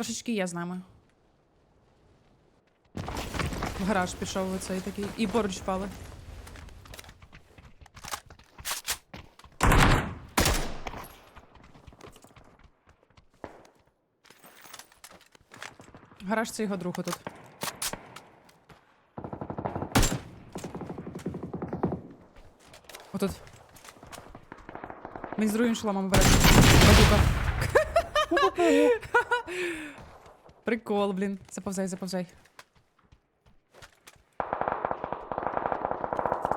Трошечки є з нами. В гараж пішов оцей такий. І поруч впали. Гараж це його друг отут. Отут. Він з другим шоломом бере. Бадюка. Прикол, блін. Заповзай, заповзай.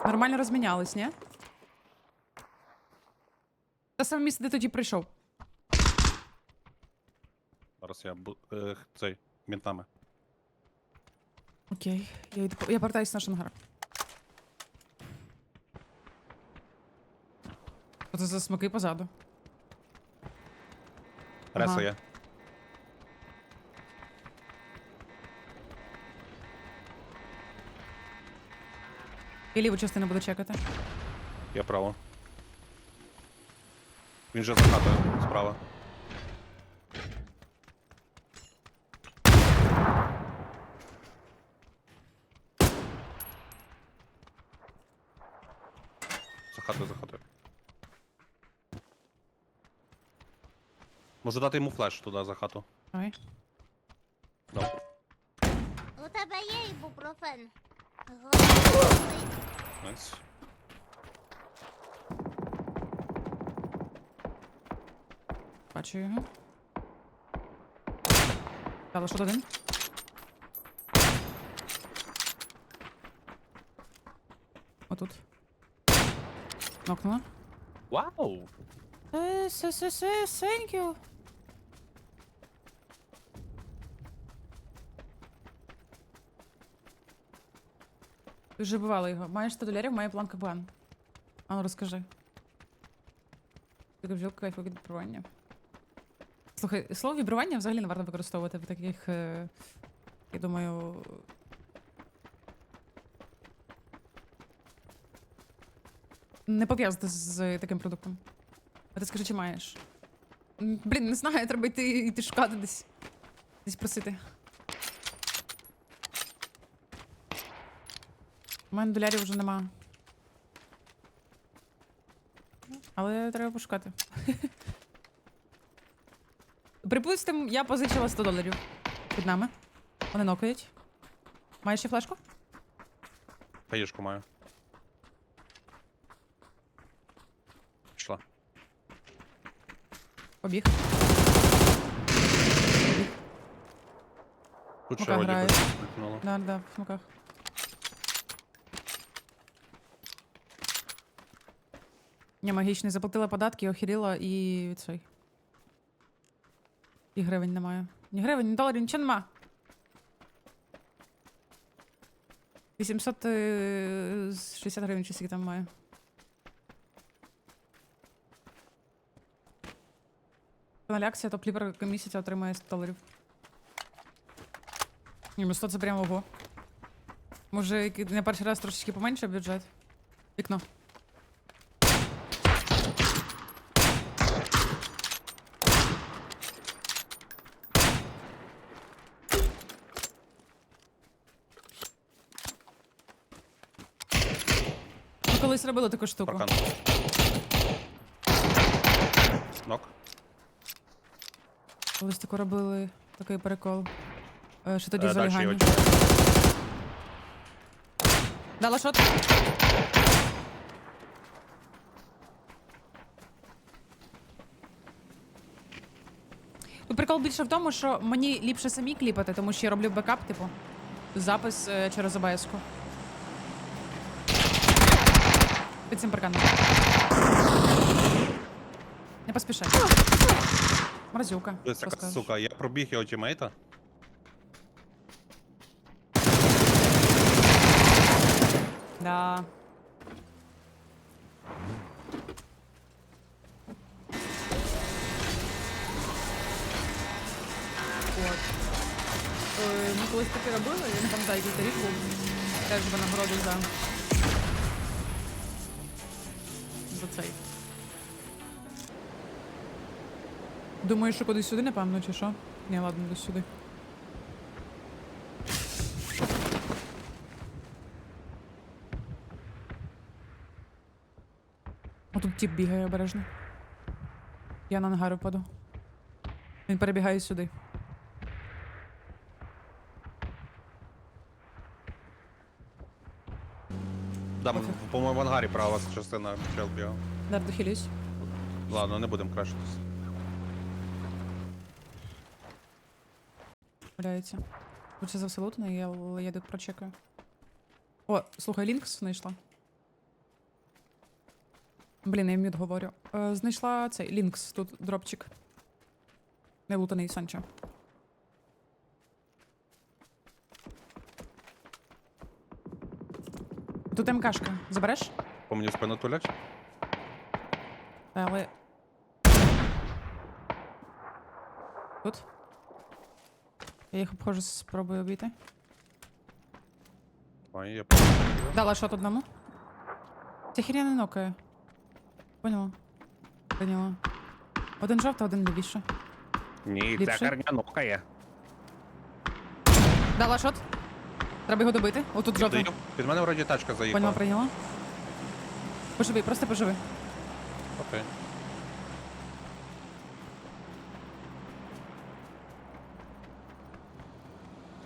Нормально розмінялись, ні? Те саме місце, де тоді прийшов. Зараз я бу... е, цей мінтами. Окей. Я, йду по- я повертаюсь на шангар. Що це за смоки позаду? Ага. Реса є. І ліву частину буду чекати. Я право. Він же за хатою справа. За хатою, за хатою. Можу дати йому флеш туди за хату. Давай. Добре. У тебе є ібупрофен. Голий. Найс. Бачу його. Дало що один. Отут. Нокнула. Вау! Е, се, се, се, thank you. Вже бувала його. Маєш 100 долярів, має план КБН. А ну розкажи. Ти бджілка кайфу від вібрування. Слухай, слово вібрування взагалі не варто використовувати в таких, е, я думаю. Не пов'язати з таким продуктом. А ти скажи, чи маєш? Блін, не знаю, треба йти, йти шукати десь. Десь просити. У мене долярів вже нема. Але треба пошукати. Припустимо, я позичила 100 доларів під нами. Вони нокають. Маєш ще флешку? Хаєшку маю. Пішла. Побіг. Тут ще грають. Да, да, в смоках. Ні, магічний, заплатила податки, охеріла і цей. І гривень немає. Ні гривень, ні доларів, нічого нема. 860 гривень чи скільки там має. Канал акція, то пліпер місяця отримає 100 доларів. Ні, ну 100 це прямо ого. Може, на перший раз трошечки поменше бюджет. Вікно. Колись робили таку штуку. Паркан. Нок. Колись таку робили такий прикол. Е, Що тоді Е, дальше залягання. його Дала шот. Тут прикол більше в тому, що мені ліпше самі кліпати, тому що я роблю бекап, типу, запис е, через обс Під цим парканом. Не поспішай. Мразюка. Дивись, що яка скажеш. сука, я пробіг його тімейта. Да. От. Е, Ми колись таке робили, я не пам'ятаю, який це рік був. Теж винагороду за. За цей. Думаєш, що кудись сюди, напевно, чи що? Ні, ладно, десь сюди. О, тут тіп бігає обережно. Я на ангар впаду. Він перебігає сюди. Там, Пофіг. По-моєму, в ангарі права частина чел бігав. Дар дохилюсь. Ладно, не будемо крашитись. Валяється. Лучше за все лутано, я, я тут прочекаю. О, слухай, Лінкс знайшла. Блін, я мют говорю. Е, знайшла цей Лінкс, тут дропчик. Не лутаний Санчо. Тут МКшка. Забереш? По мені в спину тулять. Але. Тут. Я їх обходжу, спробую обійти. Ой, я Дала шот одному. Ця херня не нокає. Поняла. Поняла. Один жовтий, один лівіше. Ні, Ліпше? ця карня нокає. Дала шот. Треба його добити. Отут жовтий. Даю. Під мене вроді тачка заїхала. Поняла, прийняла. Поживи, просто поживи. Окей.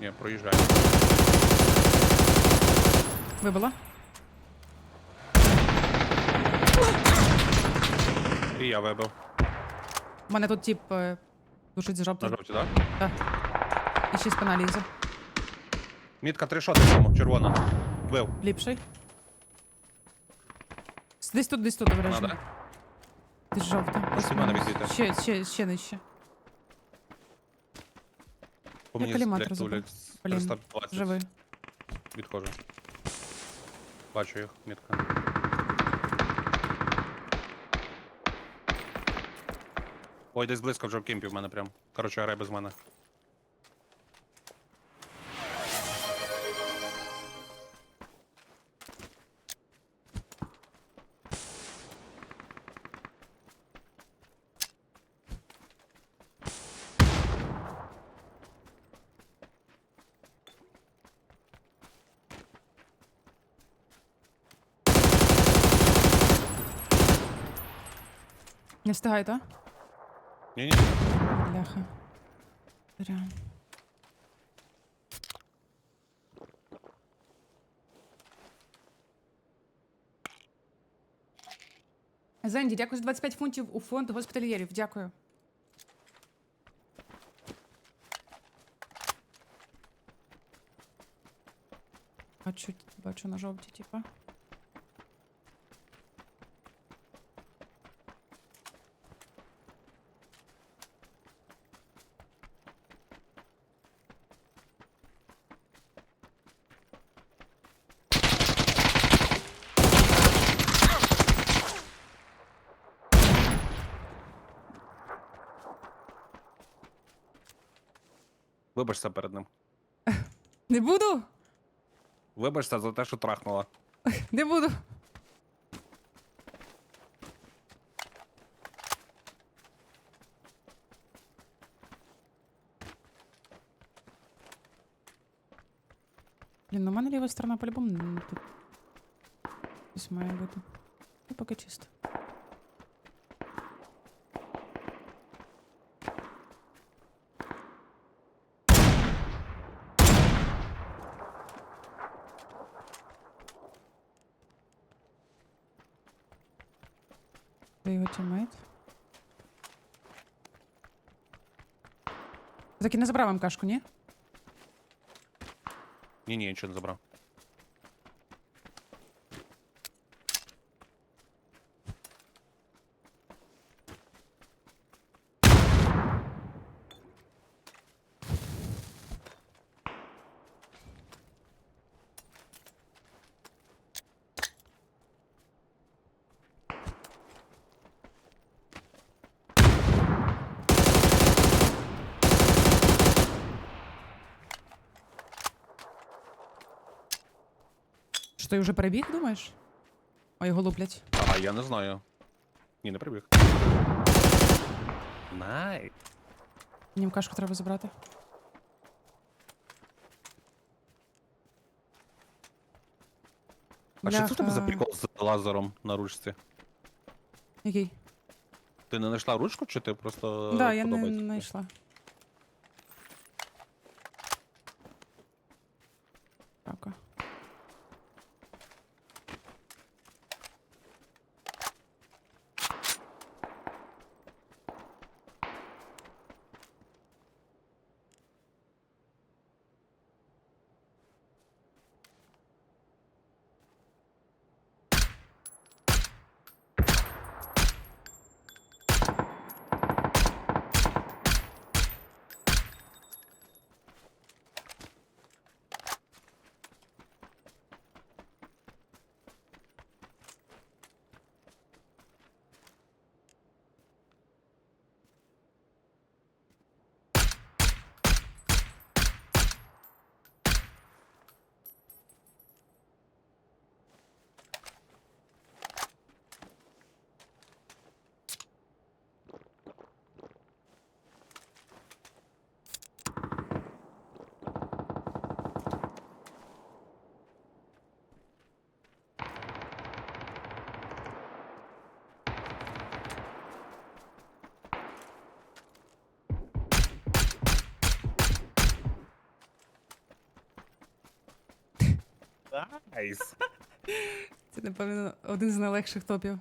Ні, проїжджаю. Вибила. І я вибив. У мене тут тип е, душить з На жовті, так? Так. І ще спина лізе. Мітка три шоти тому, червона. Вбив. Ліпший. Десь тут, десь тут обережно. Надо. Мене відійти? Ще, ще, ще нижче. По мені коліматор блядь, забув. тулять з Блін, 320. Живий. Відходжу. Бачу їх, мітка. Ой, десь близько вже в кемпі в мене прям. Коротше, грай без мене. Не встигай, так? Ні-ні. Бляха. Зря. Зенді, дякую за 25 фунтів у фонд госпітальєрів. Дякую. Бачу, бачу на жовті, типа. Вибачся перед ним. Не буду! Вибачся за те, що трахнула. Не буду. Блін, ну в мене ліва сторона по-любому не тут. Десь має бути. Ну, поки чисто. Де його тіммейт? Так і не забрав кашку, ні? Ні-ні, нічого не забрав. Що ти вже перебіг, думаєш? О, його луплять. А, я не знаю. Ні, не прибіг. Най. Мені мкашку треба забрати. А що це в тебе за прикол з лазером на ручці? Який? Ти не знайшла ручку, чи ти просто. Да, я не подобається знайшла. Дякую. Найс. Це, напевно, один з найлегших топів.